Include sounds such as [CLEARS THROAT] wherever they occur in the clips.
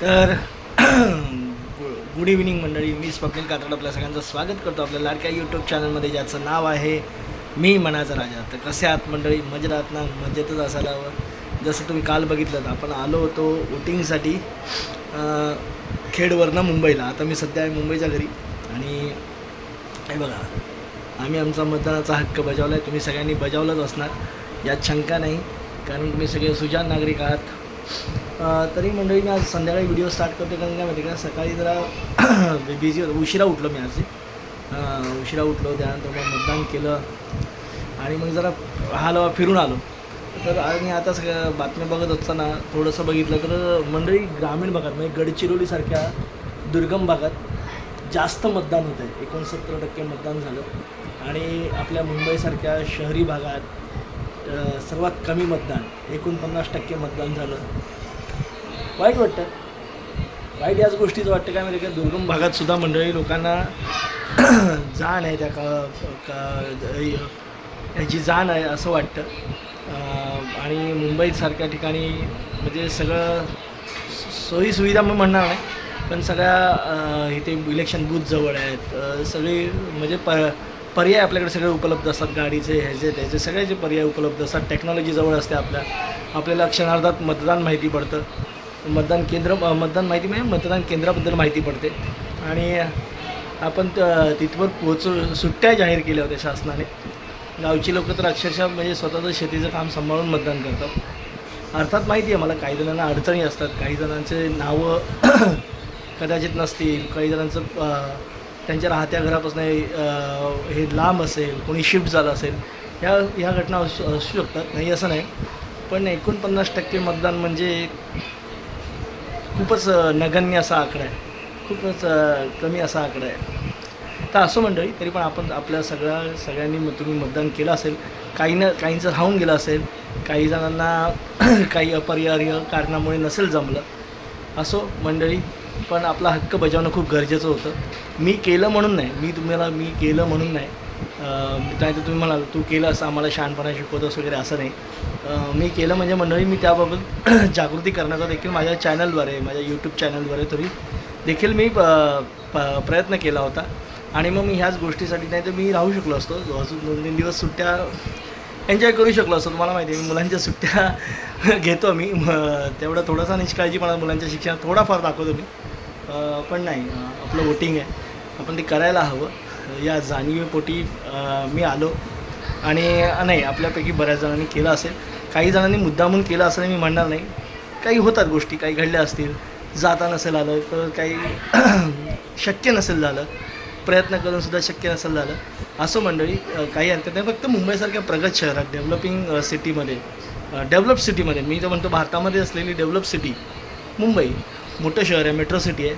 तर [CLEARS THROAT] good evening मंडळी. मी स्वप्नील कातड आपल्या सगळ्यांचं स्वागत करतो आपल्या लाडक्या यूट्यूब चॅनलमध्ये ज्याचं नाव आहे मी मनाचा राजा. तर कसे आहात मंडळी? मजेत आहात ना? मजेतच असायला हवं. जसं तुम्ही काल बघितलं आपण आलो होतो वोटिंगसाठी खेडवरनं मुंबईला. आता मी सध्या आहे मुंबईच्या घरी. आणि हे बघा आम्ही आमचा मतदानाचा हक्क बजावला आहे तुम्ही सगळ्यांनी बजावलाच असणार. यात शंका नाही. कारण तुम्ही सगळे सुजान नागरिक आहात. तरी मंडळी मी आज संध्याकाळी व्हिडिओ स्टार्ट करतो कारण काय माहिती का? सकाळी जरा [CLEARS THROAT] बिझी होतो. उशिरा उठलो मी आज. उशिरा उठलो त्यानंतर मग मतदान केलं आणि मग जरा आलो फिरून आलो. तर आणि आता सगळ्या बातम्या बघत असताना थोडंसं बघितलं तर मंडळी ग्रामीण भागात म्हणजे गडचिरोलीसारख्या दुर्गम भागात जास्त मतदान होतं आहे एकोणसत्तर टक्के मतदान झालं. आणि आपल्या मुंबईसारख्या शहरी भागात सर्वात कमी मतदान एकोणपन्नास टक्के मतदान झालं. वाईट वाटतं. वाईट याच गोष्टीचं वाटतं काय म्हणजे का? दुर्गम भागात सुद्धा मंडळी लोकांना [CLEARS THROAT] जाण आहे त्या का का याची जाण आहे असं वाटतं. आणि मुंबईसारख्या ठिकाणी म्हणजे सगळं सोयीसुविधा मी म्हणणार नाही पण सगळ्या इथे इलेक्शन बूथ जवळ आहेत. सगळी म्हणजे प पर्याय आपल्याकडे सगळे उपलब्ध असतात गाडीचे ह्याचे त्याचे सगळ्याचे पर्याय उपलब्ध असतात टेक्नॉलॉजी जवळ असते आपल्या. आपल्याला क्षणार्धात मतदान माहिती पडतं. मतदान केंद्र मतदान माहिती म्हणजे मतदान केंद्राबद्दल माहिती पडते. आणि आपण त- तिथवर पोचू सुट्ट्या जाहीर केल्या होत्या शासनाने. गावची लोकं तर अक्षरशः म्हणजे स्वतःचं शेतीचं काम सांभाळून मतदान करतात. अर्थात माहिती आहे मला काही जणांना अडचणी असतात. काही जणांचे नावं [CLEARS THROAT] कदाचित नसतील. काही जणांचं त्यांच्या राहत्या घरापासून हे लांब असेल कोणी शिफ्ट झालं असेल ह्या ह्या घटना असू असू शकतात. नाही असं नाही. पण एकोणपन्नास टक्के मतदान म्हणजे खूपच नगण्य असा आकडा आहे. खूपच कमी असा आकडा आहे. तर असं मंडळी तरी पण आपण आपल्या सगळ्या सगळ्यांनी तुम्ही मतदान केलं असेल काही न काहींचं राहून गेलं असेल काही जणांना [CLEARS THROAT] काही अपरिहार्य कारणामुळे नसेल जमलं. असो मंडळी पण आपला हक्क बजावणं खूप गरजेचं होतं. मी केलं म्हणून नाही. मी तुम्हाला मी केलं म्हणून नाही. नाही तर तुम्ही म्हणाल तू केलं असं आम्हाला शहाणपणा शिकवतोस वगैरे असं नाही. मी केलं म्हणजे मंडळी मी त्याबाबत [CLEARS THROAT] जागृती करण्याचा देखील माझ्या चॅनलद्वारे माझ्या यूट्यूब चॅनलद्वारे तरी देखील मी प- प- प्रयत्न केला होता. आणि मग मी ह्याच गोष्टीसाठी नाही तर मी राहू शकलो असतो. अजून दोन तीन दिवस सुट्ट्या एन्जॉय करू शकलो असतो. तुम्हाला माहिती आहे मी मुलांच्या सुट्ट्या [LAUGHS] घेतो मी तेवढा थोडासा निष्काळजीपणा मुलांच्या शिक्षणात थोडाफार दाखवतो मी. पण नाही. आपलं वोटिंग आहे. आपण ते करायला हवं. या जाणीवेपोटी मी आलो. आणि नाही आपल्यापैकी बऱ्याच जणांनी केलं असेल. काही जणांनी मुद्दामून केलं असं मी म्हणणार नाही. काही होतात गोष्टी काही घडल्या असतील. जाता नसेल आलं तर काही [CLEARS THROAT] शक्य नसेल झालं. प्रयत्न करूनसुद्धा शक्य नसेल झालं. असं मंडळी काही अंतर नाही. फक्त मुंबईसारख्या प्रगत शहरात डेव्हलपिंग सिटीमध्ये डेव्हलप सिटीमध्ये मी तर म्हणतो भारतामध्ये असलेली डेव्हलप सिटी मुंबई. मोठं शहर आहे मेट्रो सिटी आहे.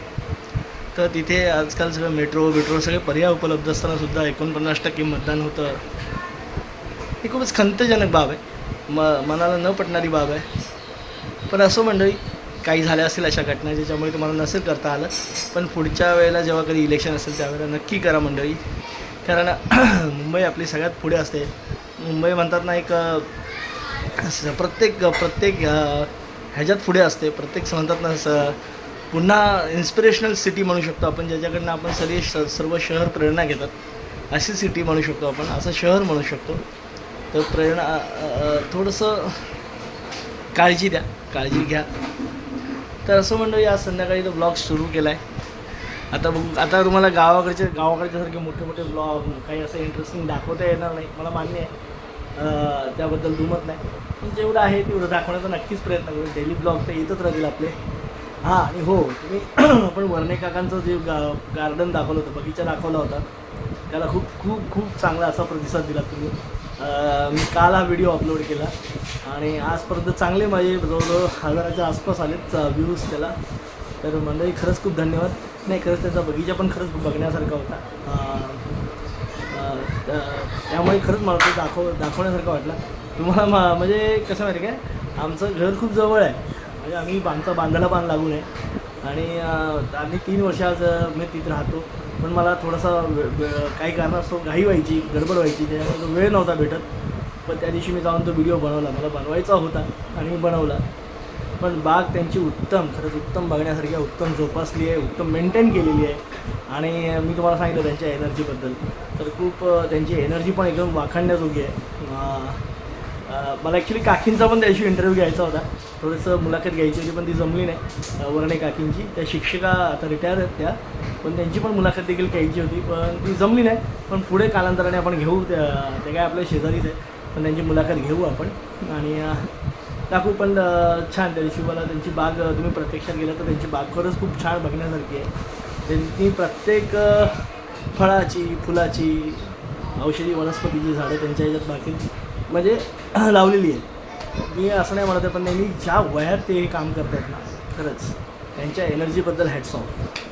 तर तिथे आजकाल सगळं मेट्रो बिट्रो सगळे पर्याय उपलब्ध असताना सुद्धा एकोणपन्नास टक्के मतदान होतं. ही खूपच खंतजनक बाब आहे. म मनाला न पटणारी बाब आहे. पण असं मंडळी काही झाल्या असतील अशा घटना ज्याच्यामुळे तुम्हाला नसेल करता आलं पण पुढच्या वेळेला जेव्हा कधी इलेक्शन असेल त्यावेळेला नक्की करा मंडळी. कारण [CLEARS THROAT] मुंबई आपली सगळ्यात पुढे असते. मुंबई म्हणतात ना एक प्रत्येक प्रत्येक ह्याच्यात पुढे असते. प्रत्येक म्हणतात ना स पुन्हा इन्स्पिरेशनल सिटी म्हणू शकतो आपण ज्याच्याकडनं आपण सगळे श सर्व शहर प्रेरणा घेतात. अशी सिटी म्हणू शकतो आपण असं शहर म्हणू शकतो. तर प्रेरणा थोडंसं काळजी द्या काळजी घ्या. तर असं म्हणतो या संध्याकाळी तो ब्लॉग सुरू केला आहे आता बघू आता तुम्हाला गावाकडचे गावाकडच्यासारखे मोठे मोठे ब्लॉग काही असं इंटरेस्टिंग दाखवता येणार नाही मला मान्य आहे. त्याबद्दल दुमत नाही. जेवढं आहे तेवढं दाखवण्याचा नक्कीच प्रयत्न करू डेली ब्लॉग तर येतच राहतील आपले. हां आणि हो तुम्ही [CLEARS THROAT] आपण वर्णे काकांचं जे गा गार्डन दाखवलं होतं बगीचा दाखवला होता त्याला खूप खूप खूप चांगला असा प्रतिसाद दिला तुम्ही. मी काल हा व्हिडिओ अपलोड केला आणि आजपर्यंत चांगले माझे जवळजवळ हजाराच्या आसपास आलेत व्ह्यूज त्याला. तर मंडळी खरंच खूप धन्यवाद. नाही खरंच त्याचा बगीचा पण खरंच बघण्यासारखा होता. त्यामुळे खरंच मला ते दाखव दाखवण्यासारखं वाटलं. तुम्हाला मा म्हणजे कसं माहिती काय आमचं घर खूप जवळ आहे. म्हणजे आम्ही आमचा बांधायला बांध लागून आहे. आणि आम्ही तीन वर्ष आज मी तिथं राहतो. पण मला थोडासा वे- वे- काही कारणास्तव घाई व्हायची गडबड व्हायची. त्याच्यामुळे तो वेळ नव्हता भेटत. पण त्या दिवशी मी जाऊन तो व्हिडिओ बनवला. मला बनवायचा होता आणि मी बनवला. पण बाग त्यांची उत्तम खरंच उत्तम बघण्यासारखी उत्तम जोपासली आहे उत्तम मेंटेन केलेली आहे. आणि मी तुम्हाला सांगितलं त्यांच्या एनर्जीबद्दल तर खूप त्यांची एनर्जी पण एकदम वाखाणण्याजोगी आहे. मला ॲक्च्युली काकींचा पण त्याशी इंटरव्ह्यू घ्यायचा होता. थोडंसं मुलाखत घ्यायची होती पण ती जमली नाही अ, वरणे काकींची. त्या शिक्षिका आता रिटायर आहेत त्या. पण त्यांची पण मुलाखत देखील घ्यायची होती पण ती जमली नाही. पण पुढे कालांतराने आपण घेऊ त्या ते काय आपल्या शेजारीच आहे. पण त्यांची मुलाखत घेऊ आपण. आणि दाखवू पण छान. त्या दिवशी मला त्यांची बाग तुम्ही प्रत्यक्षात गेलं तर त्यांची बाग खरंच खूप छान बघण्यासारखी आहे. त्यांनी प्रत्येक फळाची फुलाची औषधी वनस्पतीची झाडं त्यांच्या ह्याच्यात बाकी म्हणजे [CLEARS THROAT] लावलेली आहे मी असं नाही म्हणत आहे पण त्यांनी ज्या वयात ते हे काम करतात ना खरंच त्यांच्या एनर्जीबद्दल हॅट्स ऑफ.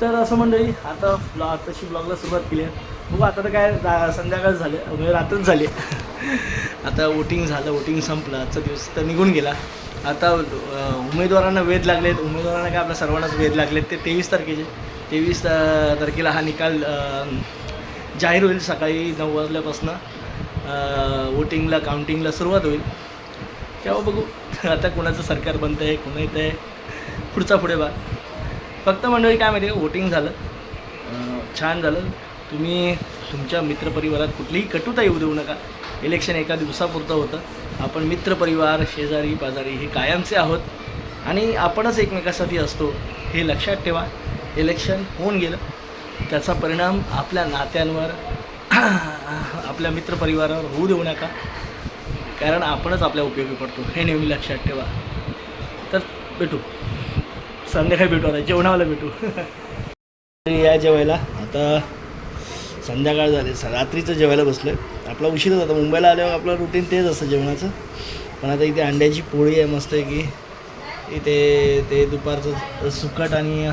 तर असं मंडळी आता ब्लॉग तशी ब्लॉगला सुरुवात केली आहे. बघू आता तर काय संध्याकाळ झाले म्हणजे रात्रच झाली. आता वोटिंग झालं वोटिंग संपलं आजचा दिवस तर निघून गेला. आता उमेदवारांना वेध लागलेत. उमेदवारांना काय आपल्या सर्वांनाच वेध लागलेत? ते तेवीस तारखेचे. तेवीस तारखेला हा निकाल जाहीर होईल सकाळी नऊ वाजल्यापासून. वोटिंगला काउंटिंगला सुरुवात होईल. तेव्हा बघू. आता कोणाचं सरकार बनतं आहे कोण येतं आहे. पुढचा पुढे बा फक्त मंडळी काय माहिती आहे वोटिंग झालं. छान झालं. तुम्ही तुमच्या मित्रपरिवारात कुठलीही कटुता येऊ देऊ नका. इलेक्शन एका दिवसापुरतं होतं. आपण मित्रपरिवार शेजारी पाजारी हे कायमचे आहोत. आणि आपणच एकमेकासाठी असतो हे लक्षात ठेवा. इलेक्शन होऊन गेलं. त्याचा परिणाम आपल्या नात्यांवर [CLEARS THROAT] आपल्या मित्रपरिवारावर होऊ देऊ नका. कारण आपणच आपल्या उपयोगी पडतो हे नेहमी लक्षात ठेवा. तर भेटू. संध्याकाळी भेटू आता. जेवणावाला भेटू. [LAUGHS] या जेवायला. आता संध्याकाळ झाले रात्रीचं जेवायला बसलो आहे आपला उशीरच होता मुंबईला आल्यावर आपलं रुटीन तेच असतं जेवणाचं. पण आता इथे अंड्याची पोळी आहे मस्त आहे की इथे ते दुपारचं सुकट आणि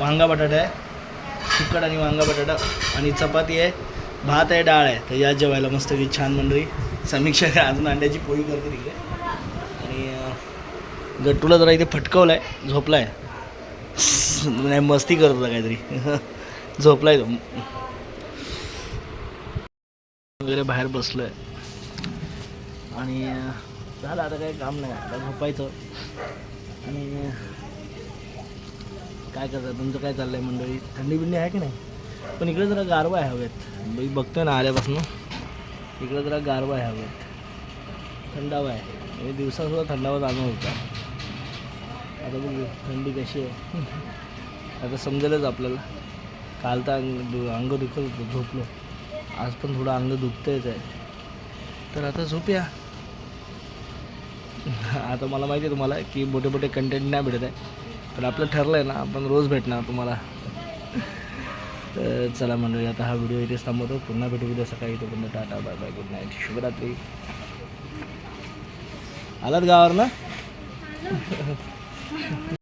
वांगा बटाटा आहे. सुकट आणि वांगा बटाटा आणि चपाती आहे भात आहे डाळ आहे. तर या जेवायला मस्त की छान मंडळी. समीक्षा अजून अंड्याची पोळी करते तिकडे. आणि गट्टूला जरा इथे फटकवलं आहे झोपला आहे मस्ती करत होता काहीतरी. [LAUGHS] झोपलाय तो. वगैरे बाहेर बसलो आहे आणि झालं आता काही काम नाही. आता झोपायचं. आणि काय करतात? तुमचं काय चाललंय मंडळी? थंडी बिंडी आहे की नाही? पण इकडे जरा गारवा आहे हवेत. मी बघतोय ना आल्यापासून. इकडे जरा गारवा आहे हवेत. थंडावा आहे. म्हणजे दिवसासुद्धा थंडावा जाणवत होता. आता बघू थंडी कशी आहे. [LAUGHS] आता समजेलच आपल्याला. काल तर अंग दु- अंग दुखत होतं झोपलो. आज पण थोडं अंग दुखतंच आहे. तर आता झोपूया. आता मला माहिती आहे तुम्हाला की मोठे मोठे कंटेंट नाही भेटत आहे. पण आपलं ठरलं आहे ना आपण रोज भेटणार तुम्हाला. तर चला मंडळी आता हा व्हिडिओ इथेच थांबवतो. पुन्हा भेटू उद्या सकाळी. तो पुन्हा tata bye bye good night शुभरात्री. आलात गावावर ना